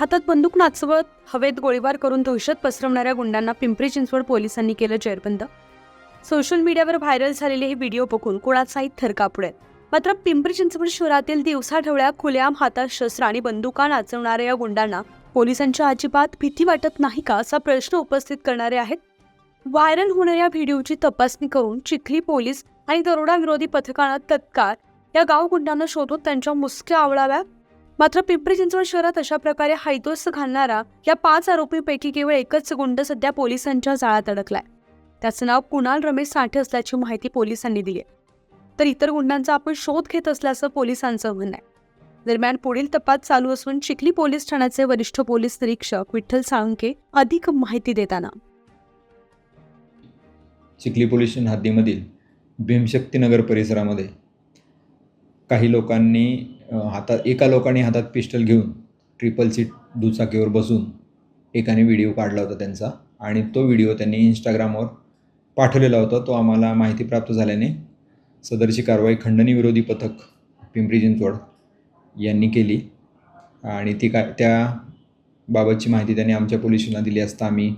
हातात बंदूक नाचवत हवेत गोळीबार करून दहशत पसरवणाऱ्या गुंडांना पिंपरी चिंचवड पोलिसांनी केलं जेरबंद. सोशल मीडियावर व्हायरल झालेले हे व्हिडिओ बघून कोणाचाही थरकाप उडेल मात्र पिंपरी चिंचवड शहरातील दिवसाढवळ्या खुलेआम हातात शस्त्र आणि बंदुका नाचवणाऱ्या या गुंडांना पोलिसांच्या अजिबात भीती वाटत नाही का असा प्रश्न उपस्थित करणारे आहेत? व्हायरल होणाऱ्या व्हिडिओची तपासणी करून चिखली पोलीस आणि दरोडा विरोधी पथकानं तत्काळ या गाव गुंडांना शोधून त्यांच्या मुसक्या आवळाव्या मात्र पिंपरी चिंचवड शहरात अशा प्रकारे हायदोस घालणारा या पाच आरोपींपैकी केवळ एकच गुंड सध्या पोलिसांच्या जाळ्यात अडकलाय. त्याचं नाव कुणाल रमेश साठे असल्याची माहिती पोलिसांनी दिली तर इतर गुंडांचा आपण शोध घेत असल्याचं पोलिसांचं म्हणणं आहे. दरम्यान पुढील तपास चालू असून चिखली पोलीस ठाण्याचे वरिष्ठ पोलीस निरीक्षक विठ्ठल साळुंके अधिक माहिती देताना. चिखली पोलीस हद्दीमधील भीमशक्तीनगर परिसरामध्ये काही लोकांनी हातात एका लोकांनी हातात पिस्टल घेऊन ट्रिपल सीट दुचाकीवर बसून एकाने व्हिडिओ काढला होता त्यांचा आणि तो व्हिडिओ त्यांनी इंस्टाग्रामवर पाठवलेला होता. तो आम्हाला माहिती प्राप्त झाल्याने सदरची कारवाई खंडणी विरोधी पथक पिंपरी चिंचवड यांनी केली आणि ती का त्या बाबतची माहिती त्यांनी आमच्या पोलिसांना दिली असता आम्ही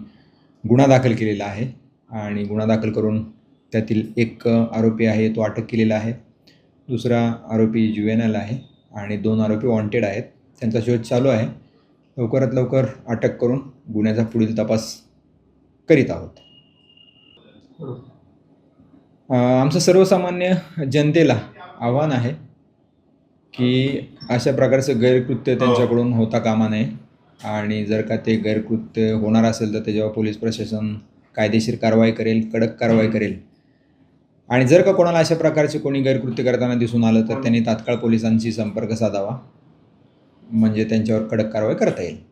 गुन्हा दाखल केलेला आहे आणि गुन्हा दाखल करून त्यातील एक आरोपी आहे तो अटक केलेला आहे. दुसरा आरोपी जुएनल आहे. आणि दोन आरोपी वॉन्टेड आहेत. त्यांचा शोध चालू आहे. लवकरात लवकर अटक करून गुन्ह्याचा पुढील तपास करीत आहोत. आमचं सर्वसामान्य जनतेला आव्हान आहे की अशा प्रकारचं गैरकृत्य त्यांच्याकडून होता कामा नये. आणि जर का ते गैरकृत्य होणार असेल तर त्याच्यावर पोलीस प्रशासन कायदेशीर कारवाई करेल कडक कारवाई करेल आणि जर का कोणाला अशा प्रकारचे कोणी गैरकृत्य करताना दिसून आलं तर त्यांनी तात्काळ पोलिसांशी संपर्क साधावा. म्हणजे त्यांच्यावर कडक कारवाई करता येईल.